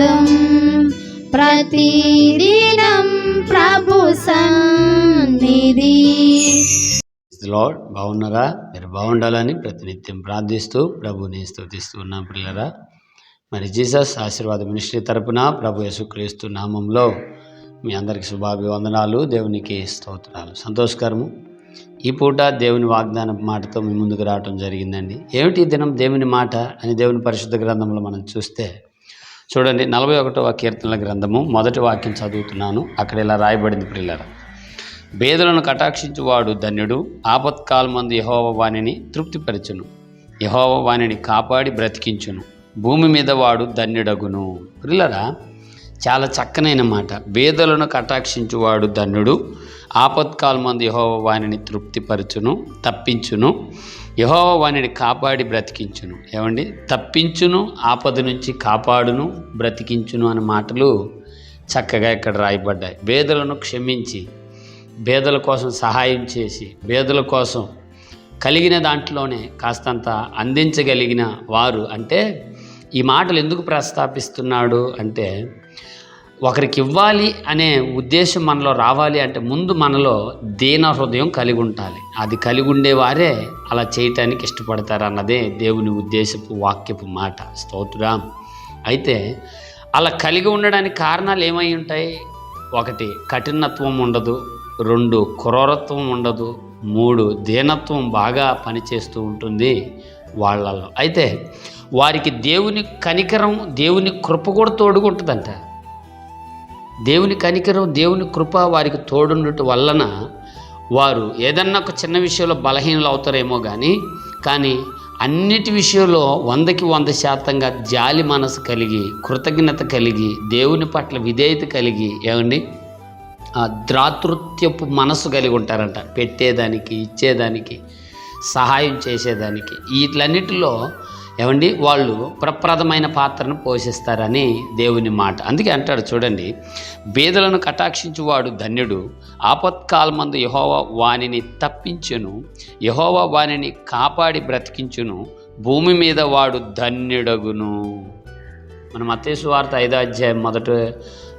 ప్రార్థం ప్రతిదినం ప్రభు సన్నిధి. లార్డ్ బాగున్నారా? మీరు బాగుండాలని ప్రతినిత్యం ప్రార్థిస్తూ ప్రభుని స్థుతిస్తూ ఉన్నాం పిల్లరా మరి జీసస్ ఆశీర్వాద మినిస్ట్రీ తరపున ప్రభు యేసుక్రీస్తు నామంలో మీ అందరికి శుభాభివందనాలు దేవునికి స్తోత్రాలు. సంతోషకరము. ఈ పూట దేవుని వాగ్దాన మాటతో మీ ముందుకు రావటం జరిగిందండి. ఏమిటి దినం దేవుని మాట అని దేవుని పరిశుద్ధ గ్రంథంలో మనం చూస్తే చూడండి నలభై ఒకటవ కీర్తనల గ్రంథము. మొదటి వాక్యం చదువుతున్నాను. అక్కడ ఇలా రాయబడింది పిల్లరా బేదలను కటాక్షించువాడు ధన్యుడు ఆపత్కాలమందు యహోవ వాణిని తృప్తిపరచును. యహోవ వాణిని కాపాడి బ్రతికించును. భూమి మీద వాడు ధన్యుడగును. పిల్లరా చాలా చక్కనైన మాట. బేదలను కటాక్షించువాడు ధన్యుడు ఆపత్కాలమందు యహోవ వాణిని తృప్తిపరచును తప్పించును. యహోవ వాణిని కాపాడి బ్రతికించును. ఏమండి? తప్పించును ఆపద నుంచి కాపాడును బ్రతికించును అనే మాటలు చక్కగా ఇక్కడ రాయబడ్డాయి. బేదలను క్షమించి బేదల కోసం సహాయం చేసి బేదల కోసం కలిగిన దాంట్లోనే కాస్తంత అందించగలిగిన వారు అంటే ఈ మాటలు ఎందుకు ప్రస్తాపిస్తున్నాడు అంటే ఒకరికి ఇవ్వాలి అనే ఉద్దేశం మనలో రావాలి అంటే ముందు మనలో దీన హృదయం కలిగి ఉండాలి. అది కలిగి ఉండేవారే అలా చేయటానికి ఇష్టపడతారు అన్నదే దేవుని ఉద్దేశపు వాక్యపు మాట. స్తోత్రం. అయితే అలా కలిగి ఉండడానికి కారణాలు ఏమై ఉంటాయి? ఒకటి కఠినత్వం ఉండదు. రెండు క్రూరత్వం ఉండదు. మూడు దీనత్వం బాగా పనిచేస్తూ ఉంటుంది వాళ్ళల్లో అయితే వారికి దేవుని కనికరం దేవుని కృప కూడా తోడుగుంటుందంట దేవుని కనికరం దేవుని కృప వారికి తోడుండటం వలన వారు ఏదన్నా ఒక చిన్న విషయంలో బలహీనలు అవుతారేమో కానీ కానీ అన్నిటి విషయంలో వందకి వంద శాతంగా జాలి మనసు కలిగి కృతజ్ఞత కలిగి దేవుని పట్ల విధేయత కలిగి ఏమండి? ద్రాతృత్యపు మనసు కలిగి ఉంటారంట. పెట్టేదానికి ఇచ్చేదానికి సహాయం చేసేదానికి. వీటిలన్నిటిలో ఏమండి? వాళ్ళు ప్రప్రదమైన పాత్రను పోషిస్తారని దేవుని మాట. అందుకే అంటాడు చూడండి బీదలను కటాక్షించువాడు ధన్యుడు ఆపత్కాలమందు యహోవ వాణిని తప్పించును యహోవ వాణిని కాపాడి బ్రతికించును భూమి మీద వాడు ధన్యుడగును. మనం మత్తేసు వార్త ఐదో అధ్యాయం మొదట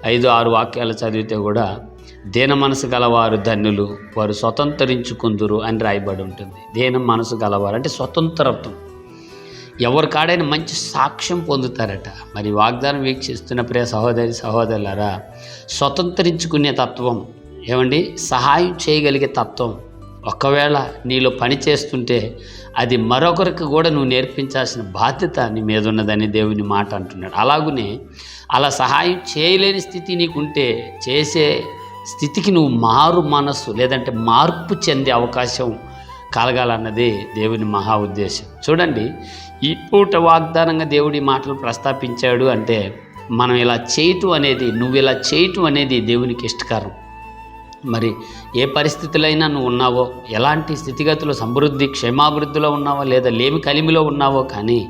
ఐదు ఆరు వాక్యాలు చదివితే కూడా దీన మనసు గలవారు ధన్యులు వారు స్వతంత్రించుకుందురు అని రాయబడి ఉంటుంది. దీన మనసు గలవారు అంటే స్వతంత్రత్వం. ఎవరి కాడైనా మంచి సాక్ష్యం పొందుతారట. మరి వాగ్దానం వీక్షిస్తున్న ప్రియ సహోదరి సహోదరులారా స్వతంత్రించుకునే తత్వం ఏమండి? సహాయం చేయగలిగే తత్వం. ఒకవేళ నీలో పని చేస్తుంటే అది మరొకరికి కూడా నువ్వు నేర్పించాల్సిన బాధ్యత నీ మీద ఉన్నదని దేవుని మాట అంటున్నాడు. అలాగునే అలా సహాయం చేయలేని స్థితి నీకుంటే చేసే స్థితికి నువ్వు మారు మనస్సు లేదంటే మార్పు చెందే అవకాశం కలగాలన్నది దేవుని మహా ఉద్దేశం. చూడండి ఈ పూట వాగ్దానంగా దేవుడి మాటలు ప్రస్తాపించాడు అంటే మనం ఇలా చేయటం అనేది నువ్వు ఇలా చేయటం అనేది దేవునికి ఇష్టకరం. మరి ఏ పరిస్థితులైనా నువ్వు ఉన్నావో ఎలాంటి స్థితిగతులు సమృద్ధి క్షేమాభివృద్ధిలో ఉన్నావో లేదా లేమి కలిమిలో ఉన్నావో కానీ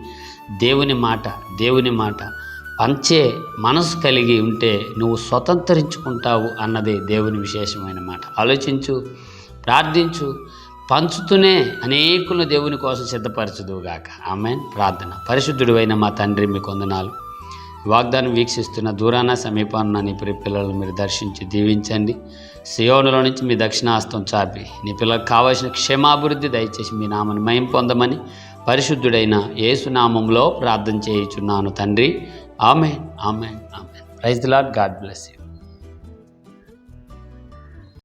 దేవుని మాట దేవుని మాట పంచే మనసు కలిగి ఉంటే నువ్వు స్వతంత్రించుకుంటావు అన్నది దేవుని విశేషమైన మాట. ఆలోచించు ప్రార్థించు పంచుతూనే అనేకులను దేవుని కోసం సిద్ధపరచుదువుగాక. ఆమె ప్రార్థన. పరిశుద్ధుడు అయిన మా తండ్రి మీ కొందనాలు వాగ్దానం వీక్షిస్తున్న దూరాన సమీపాన్న నీ ప్రియ పిల్లలను మీరు దర్శించి దీవించండి. సియోనులో నుంచి మీ దక్షిణాస్తం చాపి. నీ పిల్లలకు కావాల్సిన క్షేమాభివృద్ధి దయచేసి మీ నామని మయం పొందమని పరిశుద్ధుడైన యేసునామంలో ప్రార్థన చేయుచున్నాను తండ్రి. ఆమె ఆమె ఆమె rise lord god bless you.